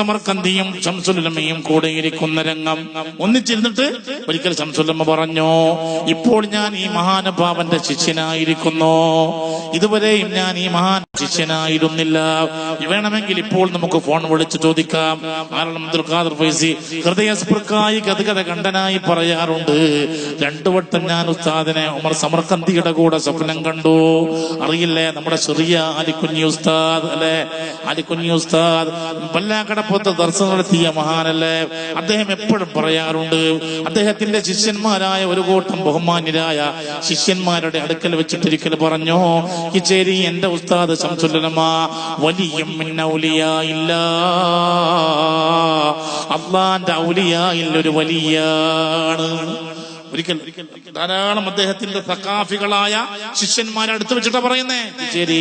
സമർക്കന്തിയും ശംസുലമയും കൂടെ ഇരിക്കുന്ന രംഗം. ഒന്നിച്ചിരുന്നിട്ട് ഒരിക്കൽ ശംസുലമ്മ പറഞ്ഞു ഇപ്പോൾ ഞാൻ ഈ മഹാനുഭാവന്റെ ശിഷ്യനായിരിക്കുന്നു. ഇതുവരെയും ഞാൻ ഈ മഹാൻ ശിഷ്യനായിരുന്നില്ല. വേണമെങ്കിൽ ഇപ്പോൾ നമുക്ക് ഫോൺ വിളിച്ച് ചോദിക്കാം. കാരണം അബ്ദുൽ ഫൈസി ഹൃദയസ്പൃക്കായി ഗതഗത കണ്ടനായി പറയാറുണ്ട് രണ്ടു വട്ടം ഞാൻ ഉസ്താദിനെ ഉമർ സമർക്കന്തിയുടെ കൂടെ സ്വപ്നം കണ്ടു. അറിയില്ലേ നമ്മുടെ ചെറിയ അലിക്കുഞ്ഞി ഉസ്താദ് അല്ലെ? അലിക്കുഞ്ഞി ഉസ്താദ് പല്ലാക്കടപ്പുറത്ത് ദർശനം നടത്തിയ മഹാനല്ലേ? അദ്ദേഹം എപ്പോഴും പറയാറുണ്ട് അദ്ദേഹത്തിന്റെ ശിഷ്യന്മാരായ ഒരു കൂട്ടം ബഹുമാന്യരായ ശിഷ്യന്മാരുടെ അടുക്കൽ വെച്ചിട്ടിരിക്കൽ പറഞ്ഞു കിച്ചേരി എന്റെ ഉസ്താദ് ശംസുല്ലമ വലിയും ഇല്ല. അള്ളാന്റെ ഔലിയായിൽ ഒരു വലിയാണ്. ഒരിക്കൽ ധാരാളം അദ്ദേഹത്തിന്റെ സക്കാഫികളായ ശിഷ്യന്മാരെ അടുത്ത് വെച്ചിട്ടാ പറയുന്നേ ശരി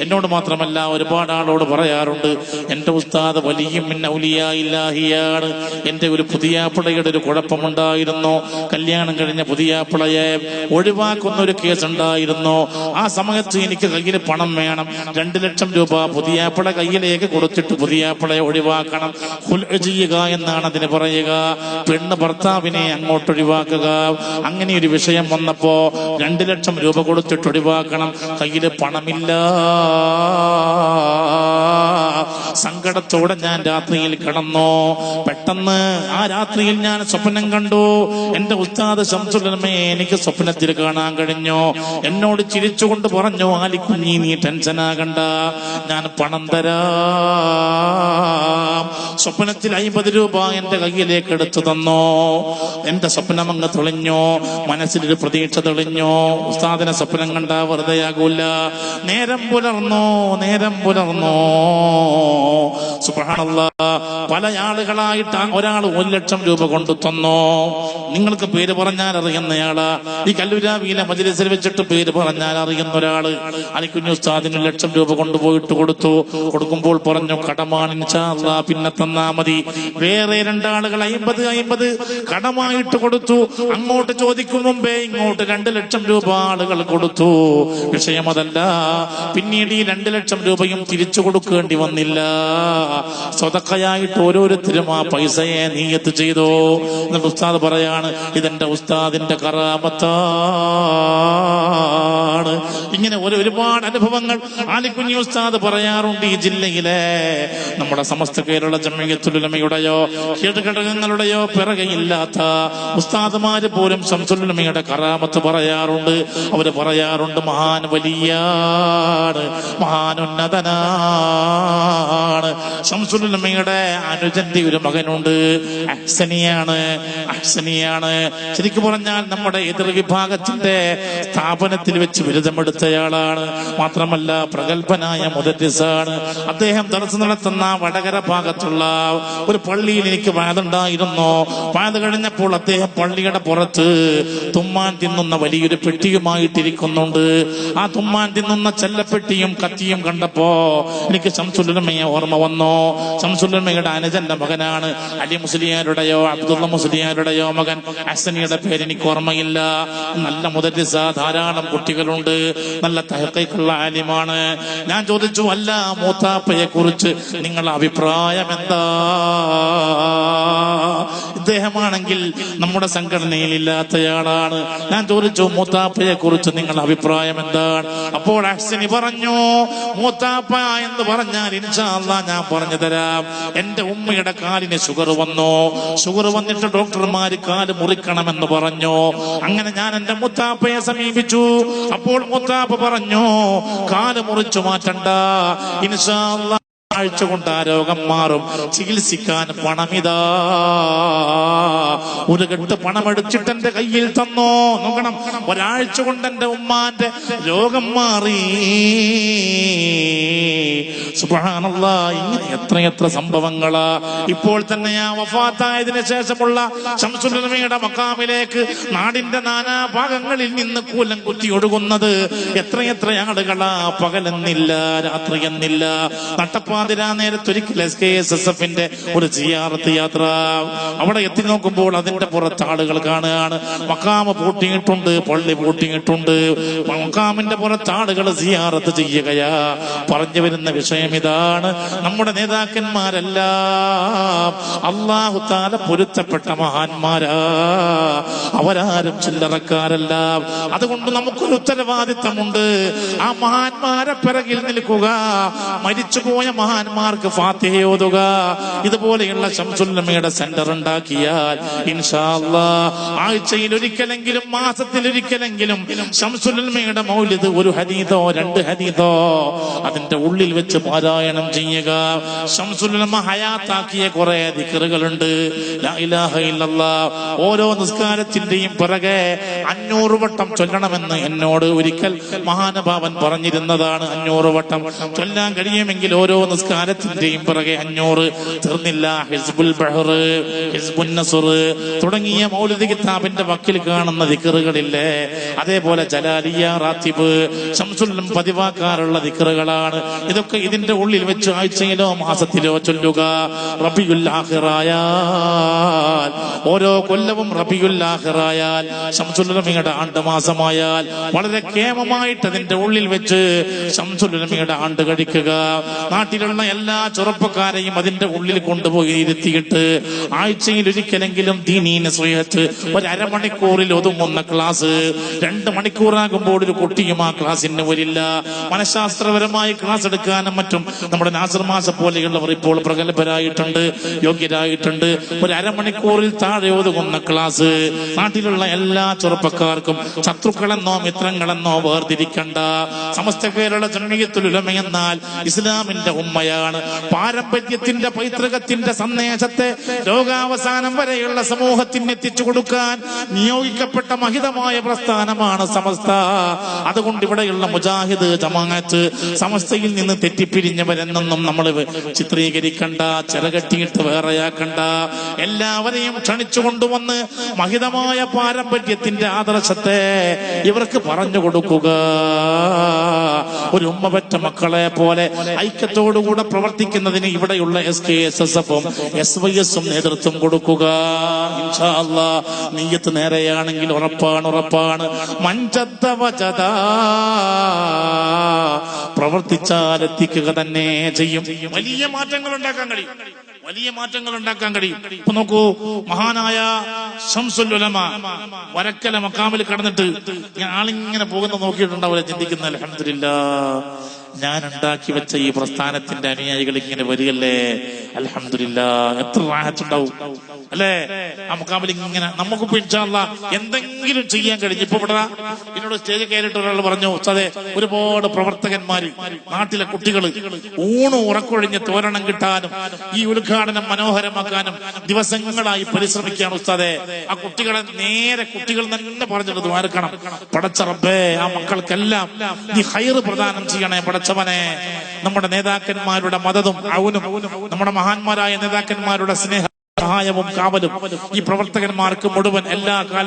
എന്നോട് മാത്രമല്ല ഒരുപാട് ആളോട് പറയാറുണ്ട് എന്റെ ഉസ്താദ് വലിയ ഇല്ലാഹിയാണ് എന്റെ ഒരു പുതിയാപ്പിളയുടെ ഒരു കുഴപ്പമുണ്ടായിരുന്നു കല്യാണം കഴിഞ്ഞ പുതിയാപ്പിളയെ ഒഴിവാക്കുന്ന ഒരു കേസ് ഉണ്ടായിരുന്നു ആ സമയത്ത് എനിക്ക് കയ്യിൽ പണം വേണം രണ്ടു ലക്ഷം രൂപ പുതിയാപ്പിള കയ്യിലേക്ക് കൊടുത്തിട്ട് പുതിയാപ്പിളയെ ഒഴിവാക്കണം ചെയ്യുക എന്നാണ് അതിന് പറയുക പെണ്ണ് ഭർത്താവിനെ അങ്ങോട്ട് ഒഴിവാക്കുക അങ്ങനെ ഒരു വിഷയം വന്നപ്പോ രണ്ടു ലക്ഷം രൂപ കൊടുത്തിട്ട് ഒഴിവാക്കണം. കയ്യിൽ പണമില്ല. സങ്കടത്തോടെ ഞാൻ രാത്രിയിൽ കിടന്നു? പെട്ടെന്ന് ആ രാത്രിയിൽ ഞാൻ സ്വപ്നം കണ്ടു. എന്റെ ഉസ്താദ് ശംസുലമേ എനിക്ക് സ്വപ്നത്തിൽ കാണാൻ കഴിഞ്ഞു. എന്നോട് ചിരിച്ചുകൊണ്ട് പറഞ്ഞു ആലിക്കുഞ്ഞി നീ ടെൻഷനാകണ്ട ഞാൻ പണം തരാം. സ്വപ്നത്തിൽ അയ്പത് രൂപ എന്റെ കയ്യിലേക്ക് എടുത്തു തന്നു. എന്റെ സ്വപ്നം അങ്ങ് തെളിഞ്ഞു. മനസ്സിലൊരു പ്രതീക്ഷ തെളിഞ്ഞു. ഉസ്താദിനെ സ്വപ്നം കണ്ട വെറുതെയാകൂല. നേരം പുലർന്നു നേരം പുലർന്നു. സുബ്ഹാനല്ലാ പല ആളുകളായിട്ട് ഒരാൾ ഒരു ലക്ഷം രൂപ കൊണ്ടു തന്നു? നിങ്ങൾക്ക് പേര് പറഞ്ഞാൽ അറിയുന്നയാൾ. ഈ കല്ലുരാവിയിലെ മജിലിസിൽ വെച്ചിട്ട് പേര് പറഞ്ഞാൽ അറിയുന്ന ഒരാൾ അലിക്കുഞ്ഞു ഉസ്താദിന് ലക്ഷം രൂപ കൊണ്ടുപോയിട്ട് കൊടുത്തു. കൊടുക്കുമ്പോൾ പറഞ്ഞു കടമാണി പിന്നെ തന്നാ മതി. വേറെ രണ്ടാളുകൾ അയിമ്പത് അയിമ്പത് കടമായിട്ട് കൊടുത്തു. അങ്ങോട്ട് ചോദിക്കും മുമ്പേ ഇങ്ങോട്ട് രണ്ട് ലക്ഷം രൂപ ആളുകൾ കൊടുത്തു. വിഷയം അതല്ല. പിന്നീട് ഈ രണ്ട് ലക്ഷം രൂപയും തിരിച്ചു കൊടുക്കേണ്ടി വന്നില്ല സ്വതക്കയായിട്ട് ഓരോരുത്തരും ആ പൈസയെ നീയത്ത് ചെയ്തു. എന്നിട്ട് ഉസ്താദ് പറയാണ് ഇതെന്റെ ഉസ്താദിന്റെ കറാമത്താണ്. ഇങ്ങനെ ഒരു ഒരുപാട് അനുഭവങ്ങൾ ആലിക്കുഞ്ഞി ഉസ്താദ് പറയാറുണ്ട് ഈ ജില്ലയിലെ. നമ്മുടെ സമസ്ത കേരള ജമയത്തുലമയുടെയോ കീഴ്ഘടകങ്ങളുടെയോ പിറകയില്ലാത്ത ഉസ്താദുമാര് പോലും ശംസുലമയുടെ കറാമത്ത് പറയാറുണ്ട്. അവർ പറയാറുണ്ട് മഹാൻ വലിയാണ് മഹാനുന്നതനാണ് ശംസുലമ്മയുടെ അനുജന്റെ ഒരു മകനുണ്ട്. അഹ്സനിയാണ്. അഹ്സനിയാണ്. ശരിക്കും പറഞ്ഞാൽ നമ്മുടെ എതിർ വിഭാഗത്തിന്റെ സ്ഥാപനത്തിൽ വെച്ച് ബിരുദമെടുത്തയാളാണ്. മാത്രമല്ല പ്രഗത്ഭനായ മുതറ്റിസാണ് അദ്ദേഹം തടസ്സം നടത്തുന്ന വടകര ഭാഗത്തുള്ള ഒരു പള്ളിയിൽ എനിക്ക് വാതുണ്ടായിരുന്നു വാത് കഴിഞ്ഞപ്പോൾ അദ്ദേഹം പള്ളിയുടെ പുറത്ത് തുമ്മാൻ തിന്നുന്ന വലിയൊരു പെട്ടിയുമായിട്ടിരിക്കുന്നുണ്ട്. ആ തുമ്മാൻ തിന്നുന്ന ചെല്ലപ്പെട്ടിയും കത്തിയും കണ്ടപ്പോ എനിക്ക് ശംസുലമയെ ഓർമ്മ വന്നോ? ശംസുലമയുടെ അനുജന്റെ മകനാണ്. അലി മുസ്ലിയാരുടെയോ അബ്ദുള്ള മുസ്ലിയാരുടെയോ മകൻ? അസനിയുടെ പേര് എനിക്ക് ഓർമ്മയില്ല. നല്ല മുദരിസ ധാരാളം കുട്ടികളുണ്ട്. നല്ല തഹക്കൈക്കുള്ള ആലിമാണ്. ഞാൻ ചോദിച്ചു അല്ല മൂത്താപ്പയെ കുറിച്ച് നിങ്ങളുടെ അഭിപ്രായം എന്താ? ഇദ്ദേഹമാണെങ്കിൽ നമ്മുടെ സംഘടനയിൽ ഇല്ലാത്തയാളാണ്. ഞാൻ ചോദിച്ചു മൂത്താപ്പയെ കുറിച്ച് നിങ്ങളുടെ അഭിപ്രായം എന്താണ്? അപ്പോൾ അഹ്സനി പറഞ്ഞു മൂത്താപ്പ എന്ന് പറഞ്ഞാൽ ഇൻഷാല്ല ഞാൻ പറഞ്ഞു തരാം എന്റെ ഉമ്മയുടെ കാലിന് ഷുഗർ വന്നു. ഷുഗർ വന്നിട്ട് ഡോക്ടർമാര് കാൽ മുറിക്കണമെന്ന് പറഞ്ഞു. അങ്ങനെ ഞാൻ എന്റെ മുത്താപ്പയെ സമീപിച്ചു. അപ്പോൾ മുത്താപ്പ പറഞ്ഞു കാൽ മുറിച്ചു മാറ്റണ്ട. ഇൻഷാല്ല ആഴ്ച കൊണ്ട് ആ രോഗം മാറും. ചികിത്സിക്കാൻ പണമിതാ. ഒരു കെട്ട് പണമെടുത്തിട്ട് എന്റെ കയ്യിൽ തന്നോ. നോക്കണം ഒരാഴ്ച കൊണ്ട് എന്റെ ഉമ്മാന്റെ രോഗം മാറി. സുബ്ഹാനല്ല ഇങ്ങനെ എത്രയെത്ര സംഭവങ്ങളാ. ഇപ്പോൾ തന്നെ ആ വഫാത്തായതിനു ശേഷമുള്ള ശംസുലമയുടെ മക്കാമിലേക്ക് നാടിന്റെ നാനാ ഭാഗങ്ങളിൽ നിന്ന് കൂലം കുത്തി ഒഴുകുന്നത് എത്രയെത്ര ആളുകളാ. പകലെന്നില്ല രാത്രി എന്നില്ല. നട്ടപ്പാതിരാ നേരത്തൊരിക്കൽ എസ് കെ എസ് എസ് എഫിന്റെ ഒരു സിയാറത്ത് യാത്ര. അവിടെ എത്തി നോക്കുമ്പോൾ അതിന്റെ പുറത്ത് ആളുകൾ കാണുകയാണ്. മക്കാമ് പൂട്ടിയിട്ടുണ്ട് പള്ളി പൂട്ടിയിട്ടുണ്ട്. മക്കാമിന്റെ പുറത്ത് ആളുകൾ സിയാറത്ത് ചെയ്യുകയാ. പറഞ്ഞു വരുന്ന വിഷയം ഇതാണ് നമ്മുടെ നേതാക്കന്മാരെല്ലാം. അള്ളാഹു താല പൊരുത്തപ്പെട്ട മഹാന്മാരാ. അവരാരും ചില്ലറക്കാരല്ല. അതുകൊണ്ട് നമുക്കൊരു ഉത്തരവാദിത്തമുണ്ട്. ആ മഹാന്മാരെ പിറകിൽ നിൽക്കുക. മരിച്ചുപോയ മഹാന്മാർക്ക് ഫാത്തിഹയോതുക ഇതുപോലെയുള്ള ശംസുല്ലമ്മയുടെ സെന്റർ ഉണ്ടാക്കിയാൽ ആഴ്ചയിൽ ഒരിക്കലെങ്കിലും മാസത്തിൽ ഒരിക്കലെങ്കിലും ശംസുല്ലമ്മയുടെ മൗലിത് ഒരു ഹരീതോ രണ്ട് ഹരീതോ അതിന്റെ ഉള്ളിൽ വെച്ച് പാരായണം ചെയ്യുക. ഹയാത്താക്കിയ കുറെ ദിക്കറുകളുണ്ട്. ഓരോ നിസ്കാരത്തിന്റെയും പിറകെ അഞ്ഞൂറ് വട്ടം ചൊല്ലണമെന്ന് എന്നോട് ഒരിക്കൽ മഹാനുഭാവൻ പറഞ്ഞിരുന്നതാണ് അഞ്ഞൂറ് വട്ടം. ചൊല്ലാൻ കഴിയുമെങ്കിൽ ഓരോ നിസ്കാരത്തിന്റെയും പിറകെ അഞ്ഞൂറ്. തീർന്നില്ല. ഹിസ്ബുൽ ബഹർ ഹിസ്ബുൽ തുടങ്ങിയ മൗലിക കിതാബിന്റെ വക്കിൽ കാണുന്ന ദിക്കറുകളില്ലേ? അതേപോലെ ജലാലിയ റാത്തിബ് ശംസുല്ലം പതിവാക്കാറുള്ള ദിക്കറുകളാണ്. ഇതൊക്കെ ഇതിന്റെ ഉള്ളിൽ വെച്ച് ആഴ്ചയിലോ മാസത്തിലോ ചൊല്ലുക റബിയുൽ ആഖിറായാൽ. ഓരോ കൊല്ലവും റബിയുല്ലാഹിറായാൽ ശംസുലമിയുടെ ആണ്ട് മാസമായാൽ വളരെ കേമമായിട്ട് അതിന്റെ ഉള്ളിൽ വെച്ച് ശംസുലമിയുടെ ആണ്ട് കഴിക്കുക. നാട്ടിലുള്ള എല്ലാ ചെറുപ്പക്കാരെയും അതിന്റെ ഉള്ളിൽ കൊണ്ടുപോയി ഇരുത്തിയിട്ട് ആഴ്ചയിൽ ഒരിക്കലെങ്കിലും ദീനീന സ്വയത്ത് ഒരു അരമണിക്കൂറിൽ ഒതുങ്ങുന്ന ക്ലാസ്. രണ്ട് മണിക്കൂറാകുമ്പോൾ ഒരു കുട്ടിയും ആ ക്ലാസ്സിന് വരില്ല. മനഃശാസ്ത്രപരമായി ക്ലാസ് എടുക്കാനും മറ്റും നമ്മുടെ നാസർമാസ പോലെയുള്ളവർ ഇപ്പോൾ പ്രഗത്ഭരായിട്ടുണ്ട് യോഗ്യരായിട്ടുണ്ട്. ഒരു അരമണിക്കൂറിൽ താഴെ ഒതുങ്ങുന്ന ക്ലാസ്. നാട്ടിലുള്ള എല്ലാ ചെറുപ്പക്കാർക്കും ശത്രുക്കളെന്നോ മിത്രങ്ങളെന്നോ വേർതിരിക്കണ്ട. സമസ്ത പേരുള്ള ജനകീയത്തിലുലമ എന്നാൽ ഇസ്ലാമിന്റെ ഉമ്മയാണ്. പാരമ്പര്യത്തിന്റെ പൈതൃകത്തിന്റെ സന്ദേശത്തെ ലോകാവസാനം വരെയുള്ള സമൂഹത്തിന് എത്തിച്ചു കൊടുക്കാൻ നിയോഗിക്കപ്പെട്ട മഹിതമായ പ്രസ്ഥാനമാണ് സമസ്ത. അതുകൊണ്ട് ഇവിടെയുള്ള മുജാഹിദ് ജമാഅത്ത് സമസ്തയിൽ നിന്ന് തെറ്റിപ്പിരിഞ്ഞവരെന്നൊന്നും നമ്മൾ ചിത്രീകരിക്കണ്ട ചിറകെട്ടിയിട്ട് വേറെയാക്കണ്ട. എല്ലാവരെയും ക്ഷണിച്ചു കൊണ്ടുവന്ന് മഹിതമായ പാരമ്പര്യത്തിന്റെ ആദർശത്തെ ഇവർക്ക് പറഞ്ഞു കൊടുക്കുക. ഒരു ഉമ്മപറ്റ മക്കളെ പോലെ ഐക്യത്തോടുകൂടെ പ്രവർത്തിക്കുന്നതിന് ഇവിടെയുള്ള എസ് കെ എസ് എസ് എഫും എസ് വൈ എസും നേതൃത്വം കൊടുക്കുക. നീയത്ത് നേരെയാണെങ്കിൽ ഉറപ്പാണ് ഉറപ്പാണ്. മഞ്ചത്ത പ്രവർത്തിച്ചാൽ എത്തിക്കുക തന്നെ ചെയ്യും. വലിയ മാറ്റങ്ങൾ ഉണ്ടാക്കാൻ കഴിയും. വലിയ മാറ്റങ്ങൾ ഉണ്ടാക്കാൻ കഴിയും. ഇപ്പൊ നോക്കൂ മഹാനായ ശംസുല്ലുലമ വരക്കല മക്കാമിൽ കടന്നിട്ട് ഞാൻ ആളിങ്ങനെ പോകുന്ന നോക്കിയിട്ടുണ്ടാവില്ല ചിന്തിക്കുന്ന അലഹമില്ല ഞാൻ ഉണ്ടാക്കി വെച്ച ഈ പ്രസ്ഥാനത്തിന്റെ അനുയായികൾ ഇങ്ങനെ വരികല്ലേ അലഹമില്ല എത്ര റാഹത്തുണ്ടാവും? അല്ലേ? ആ മുക്കാമിൽ ഇങ്ങനെ നമുക്ക് പിടിച്ചാള്ള എന്തെങ്കിലും ചെയ്യാൻ കഴിഞ്ഞു. ഇപ്പൊ ഇവിടെ എന്നോട് സ്റ്റേജ് കയറിയിട്ട് ഒരാൾ പറഞ്ഞു അതെ ഒരുപാട് പ്രവർത്തകന്മാര് നാട്ടിലെ കുട്ടികൾ ഊണ് ഉറക്കൊഴിഞ്ഞ് തോരണം കിട്ടാനും ഈ ഉദ്ഘാടനം മനോഹരമാക്കാനും ദിവസങ്ങളായി പരിശ്രമിക്കുകയാണ് ഉസ്താദെ. ആ കുട്ടികളെ നേരെ കുട്ടികൾ തന്നെ പറഞ്ഞിട്ട് ദ്വാരക്കണം. പടച്ച റബ്ബേ ആ മക്കൾക്കെല്ലാം നീ ഹൈറ് പ്രദാനം ചെയ്യണേ പടച്ചവനെ നമ്മുടെ നേതാക്കന്മാരുടെ മതതും ഔനും നമ്മുടെ മഹാന്മാരായ നേതാക്കന്മാരുടെ സ്നേഹ സഹായവും കാവലും ഈ പ്രവർത്തകന്മാർക്ക് മുഴുവൻ എല്ലാ കാലത്തും